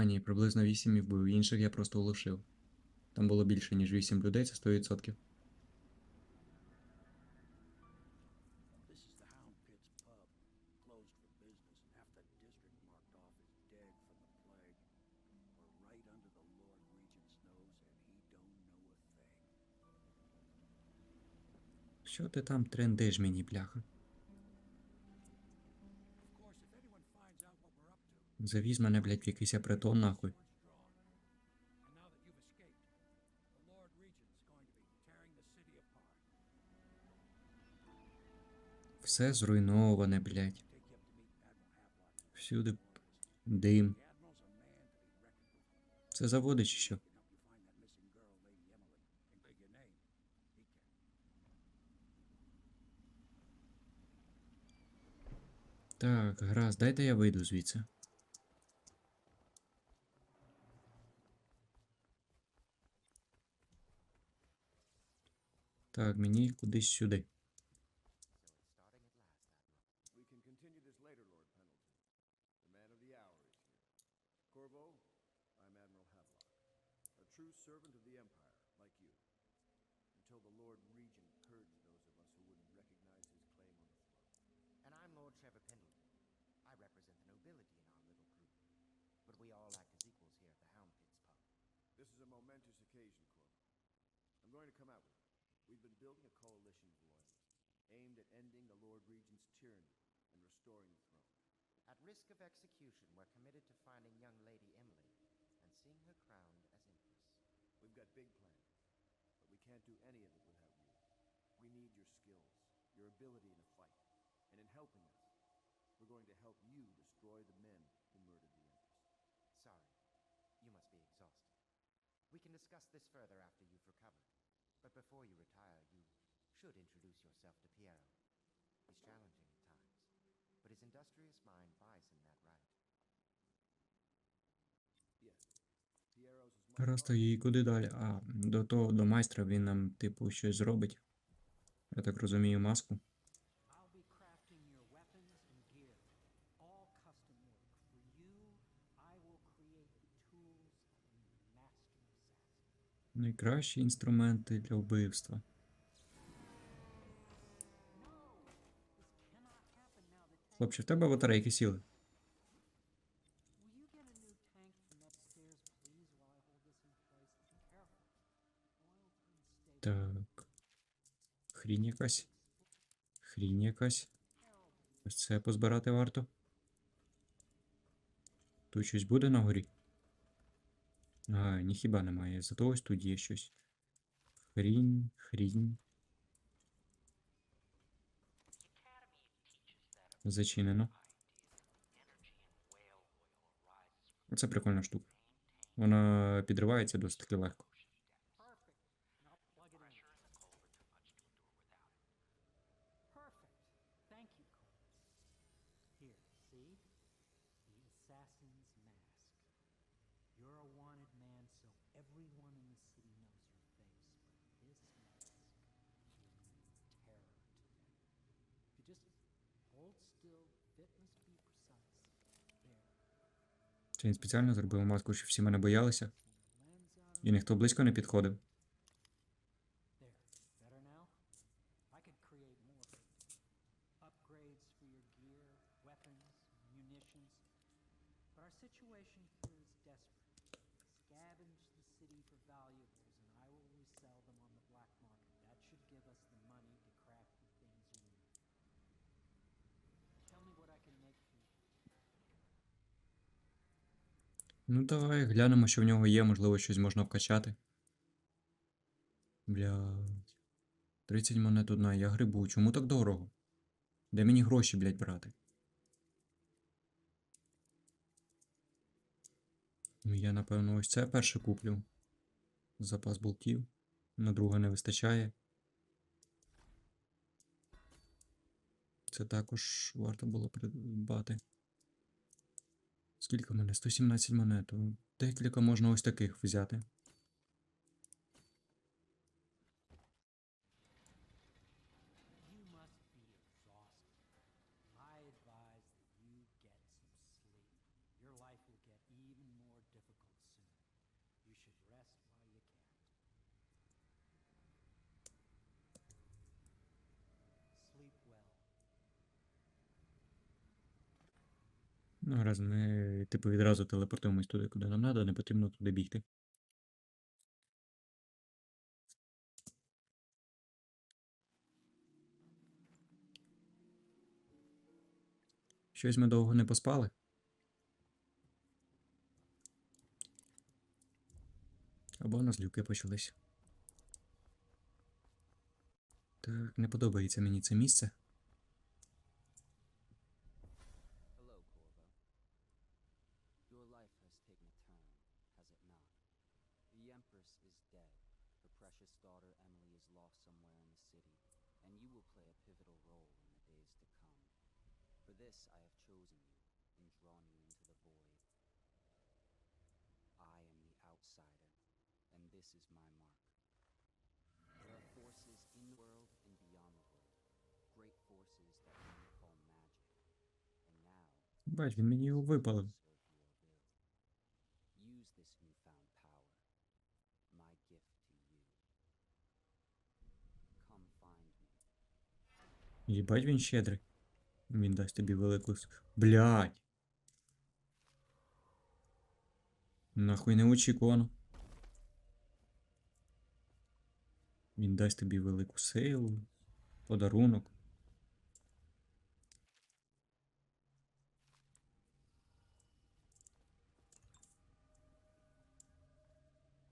А ні, приблизно 8 і вбив, інших я просто улишив. Там було більше, ніж 8 людей, це 100%. This is the Hound Pits pub, Завіз мене, блядь, в якийсь притон, нахуй. Все зруйноване, блядь. Всюди дим. Це заводи чи що? Так, гаразд, дайте я вийду звідси. Так, мені кудись сюди. Building a coalition of loyalists, aimed at ending the Lord Regent's tyranny and restoring the throne. At risk of execution, we're committed to finding young Lady Emily and seeing her crowned as Empress. We've got big plans, but we can't do any of it without you. We need your skills, your ability in a fight, and in helping us, we're going to help you destroy the men who murdered the Empress. Sorry, you must be exhausted. We can discuss this further after you've recovered. But before you retire, you should introduce yourself to Piero. He's challenging at times, but his industrious mind buys him that right. Larger. і куди далі? А, до того, до майстра він нам, типу, щось зробить. Я так розумію, маску. I'll be crafting your Хлопче, в тебе батарейки сіли. Так. Хрінь якась. Хрінь якась. Ось це позбирати варто. Тут щось буде на горі? А, ні хіба немає. Зато ось тут є щось. Хрінь, хрінь. Зачинено. Це прикольна штука. Вона підривається досить легко. Це він спеціально зробив маску, щоб всі мене боялися, і ніхто близько не підходив. Ну, давай глянемо, що в нього є, можливо, щось можна вкачати. Блядь. 30 монет одна, я грибу. Чому так дорого? Де мені гроші, блядь, брати? Ну, я, напевно, ось це перше куплю. Запас болтів. На друге не вистачає. Це також варто було придбати. Скільки в мене? 117 монет. Декілька можна ось таких взяти. Ну, раз не типу, відразу телепортуємось туди, куди нам треба, не потрібно туди бігти. Щось ми довго не поспали. Або у нас люки почались. Так, не подобається мені це місце. Hello, Corvo. Your life has taken a turn, has it not? The Empress is dead. Her precious daughter Emily is lost somewhere in the city, and you will play a pivotal role in the days to come. For this, I have chosen you and drawn you into the void. I am the outsider, and this is my mark. There are forces in the world and beyond the world, great forces that many call magic. And now, Бач, він мені його випалив. Use this newfound power, my gift to you. Come find me. Їбать він щедрий. Він дасть тобі велику. с- Блядь. Нахуй неочікувано. Він дасть тобі велику силу, подарунок.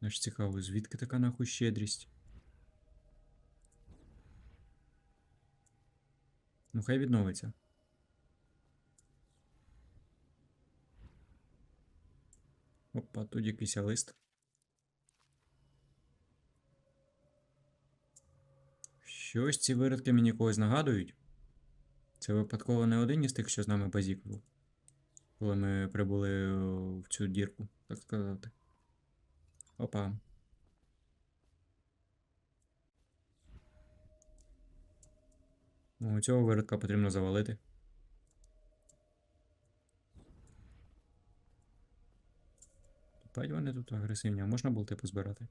Аж цікаво, звідки така нахуй щедрість? Ну, хай відновиться. Опа, тут якийсь лист. Щось ці виродки мені когось нагадують. Це випадково не один із тих, що з нами базікував. Коли ми прибули в цю дірку, так сказати. Опа. Ну, цього виродка потрібно завалити. Бать вони тут агресивні, а можна болти позбирати?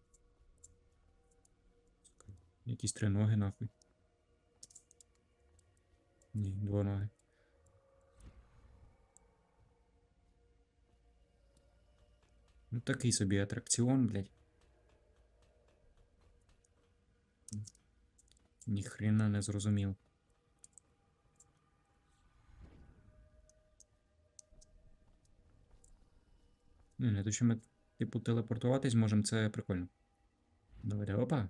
Якісь три ноги нахуй. Ні, два ноги. Ну такий собі атракціон, блядь. Ніхрена не зрозумів. Ну, не то, що ми, типу, телепортуватись можемо, це прикольно. Давайте, опа.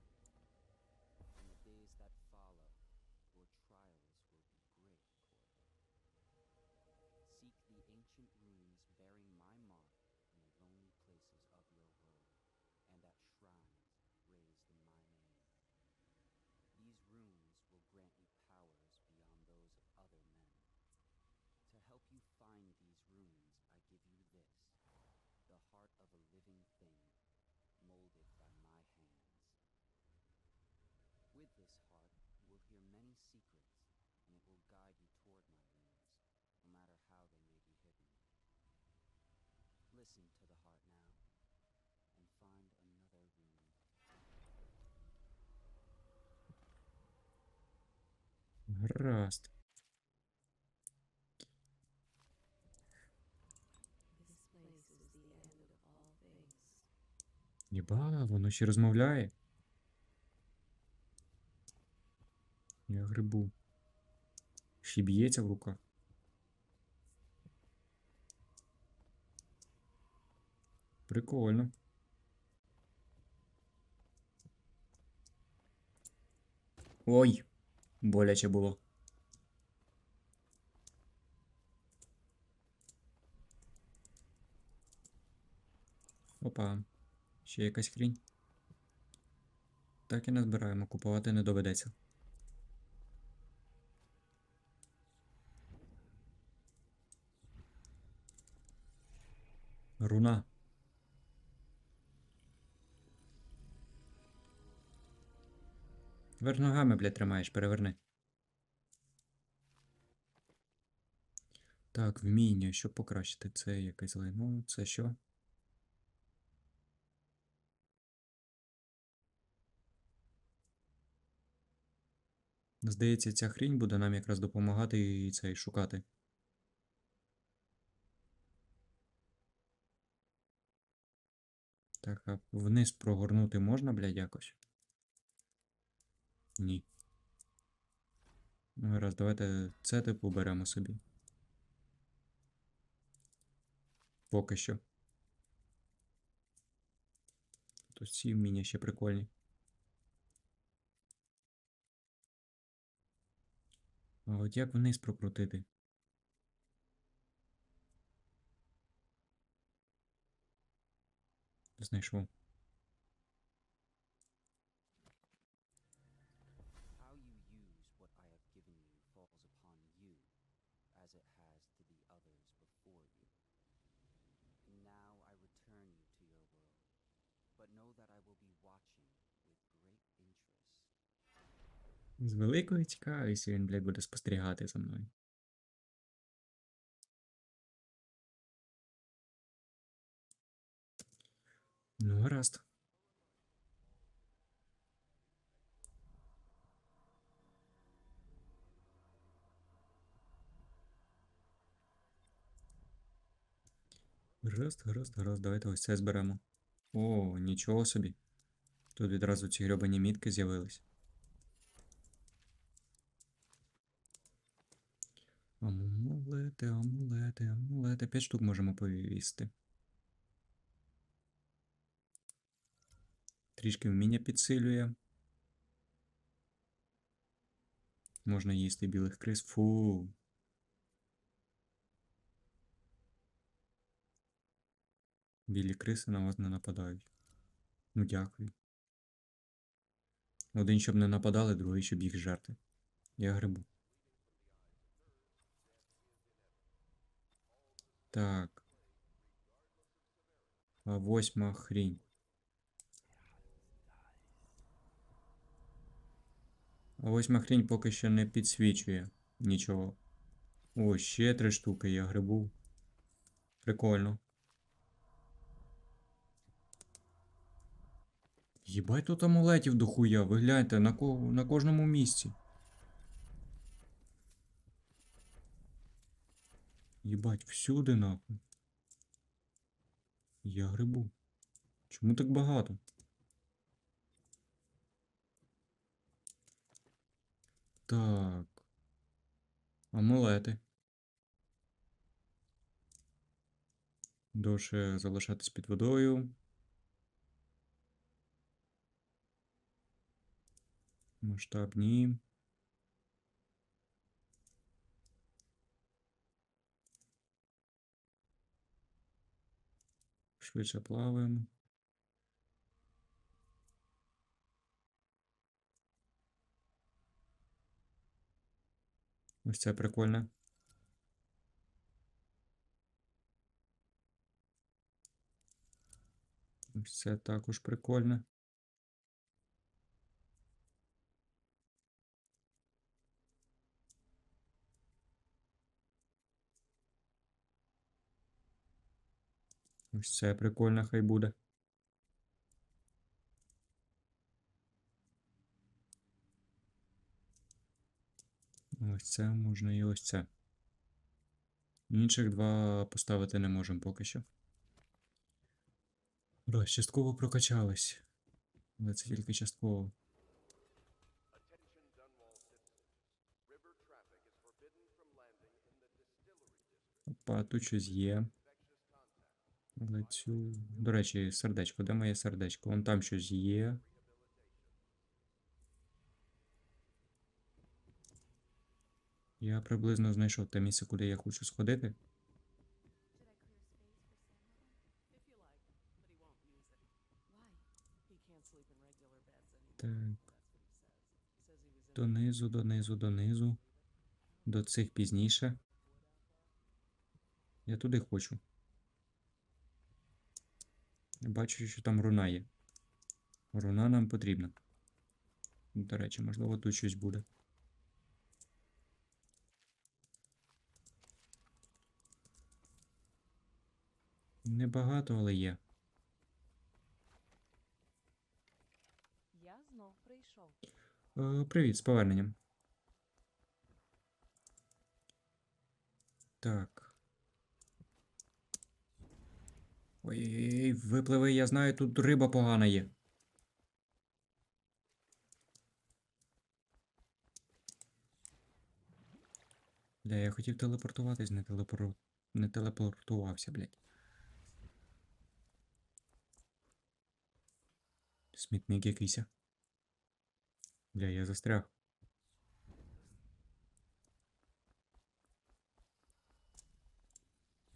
With this heart, you will hear many secrets, and it will guide you toward my runes, no matter how they may be hidden. Listen to the heart now, and find another rune. Гаразд. This place is the end of all things. Єба, воно ще розмовляє. Грибу. Ще б'ється в руках. Прикольно. Ой, боляче було. Опа. Ще якась хрінь. Так і не збираємо, купувати не доведеться. Руна. Вверх ногами, блядь, тримаєш, переверни. Так, вміння, щоб покращити. Це якесь лайно, це що? Здається, ця хрінь буде нам якраз допомагати і цей шукати. Так, а вниз прогорнути можна, блядь, якось? Ні. Ну, гаразд, давайте це типу беремо собі. Поки що. То ці вміння ще прикольні. А от як вниз прокрутити? Знайшов. How you use what I have given you falls upon you, as it has to the others before you. And now I return you to your world, but know that I will be watching with great interest. З великою цікавістю він, блядь, буде спостерігати за мною. Ну, гаразд. Гаразд, гаразд, гаразд, давайте ось це зберемо. О, нічого собі. Тут відразу ці грьобані мітки з'явились. Амулети, амулети, амулети. П'ять штук можемо повісти. Трішки вміння підсилює. Можна їсти білих крис. Фу. Білі криси на вас не нападають. Ну дякую. Один, щоб не нападали, другий, щоб їх жерти. Я грибу. Так. А восьма хрінь. А восьма хрінь поки що не підсвічує нічого. О, ще три штуки я грибу. Прикольно. Єбать тут амулетів дохуя, ви гляньте на, ко... на кожному місці. Єбать, всюди нахуй. Я грибу. Чому так багато? Так. Амулети. Довше залишатись під водою. Масштабні. Швидше плаваємо. Ось це прикольно. Ось це також прикольно. Ось це прикольно, хай буде. Ось це можна і ось це. Інших два поставити не можемо поки що. Раз, частково прокачались. Але це тільки частково. Опа, тут щось є. Але цю. До речі, сердечко. Де моє сердечко? Вон там щось є. Я приблизно знайшов те місце, куди я хочу сходити. Так. Донизу, донизу, донизу. До цих пізніше. Я туди хочу. Я бачу, що там руна є. Руна нам потрібна. До речі, можливо, тут щось буде. Небагато, але є. Я знов прийшов. Е, привіт, з поверненням. Так. Ой-ой-ой, випливи, я знаю, тут риба погана є. Бля, я хотів телепортуватись, не, телепор... не телепортувався, блядь. Смітник якийсь. Бля, я застряг.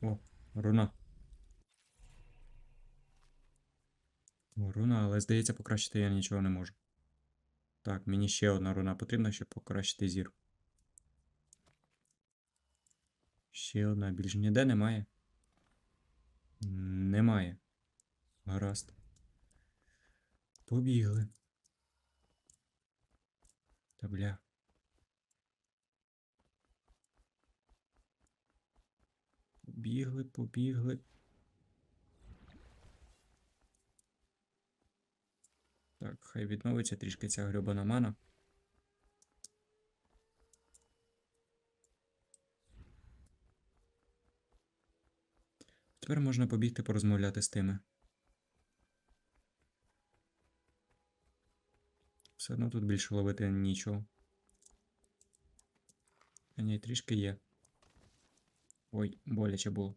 О, руна. О, руна, але здається, покращити я нічого не можу. Так, мені ще одна руна потрібна, щоб покращити зір. Ще одна, більш ніде немає. Немає. Гаразд. Побігли. Та бля. Побігли, побігли. Так, хай відновиться трішки ця грьобана мана. Тепер можна побігти порозмовляти з тими. Все одно тут більше ловити нічого. А ні, трішки є. Ой, боляче було.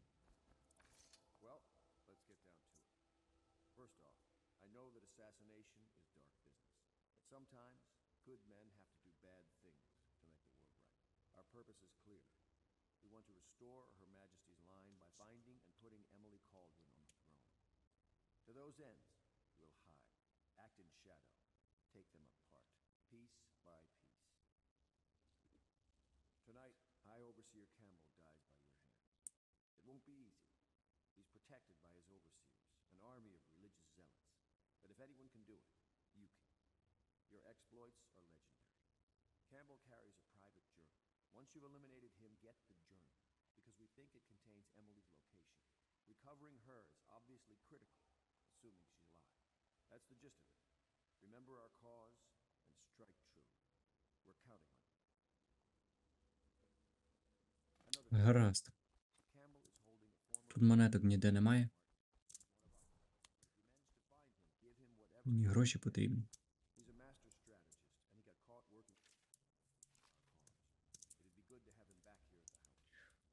Sometimes, good men have to do bad things to make the world right. Our purpose is clear. We want to restore Her Majesty's line by finding and putting Emily Cauldron on the throne. To those ends, we'll hide, act in shadow, take them apart, piece by piece. Tonight, High Overseer Campbell dies by your hand. It won't be easy. He's protected by his overseers, an army of religious zealots. But if anyone can do it, you can. Your exploits are legendary. Campbell carries a private journal. Once you've eliminated him, get the journal, because we think it contains Emily's location. Recovering her is obviously critical, assuming she's alive. That's the gist of it. Remember our cause and strike true. We're counting on you. Гаразд. Тут монеток ніде немає. Мені гроші потрібні.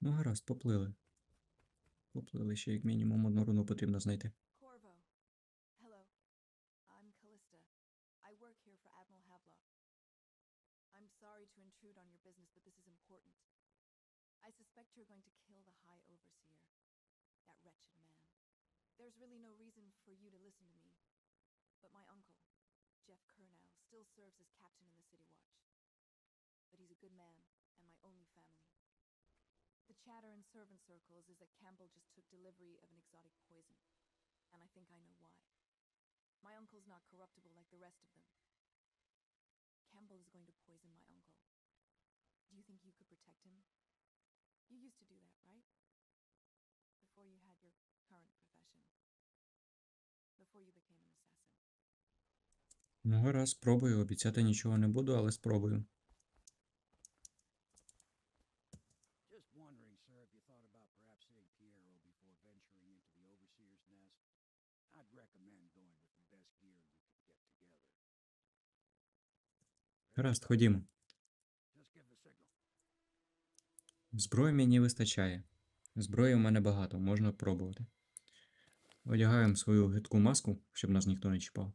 Ну, гаразд, поплили. Поплили ще як мінімум одну руну потрібно знайти. Sorry to intrude on your business, but this is important. I suspect you're going to kill the High Overseer, that wretched man. There's really no reason for you to listen to me, but my uncle, Jeff Kernow, still serves as captain in the City Watch. But he's a good man and my only family. The chatter in servant circles is that Campbell just took delivery of an exotic poison and I think I know why. My uncle's not corruptible like the rest of them. Campbell is going to poison my uncle. Do you think you could protect him? You used to do that, right? Before you had your current profession. Before you became an assassin. Ну, раз, спробую. Обіцяти нічого не буду, але спробую. Гаразд, ходімо. Зброї мені вистачає. Зброї у мене багато, можна пробувати. Одягаємо свою гидку маску, щоб нас ніхто не чіпав.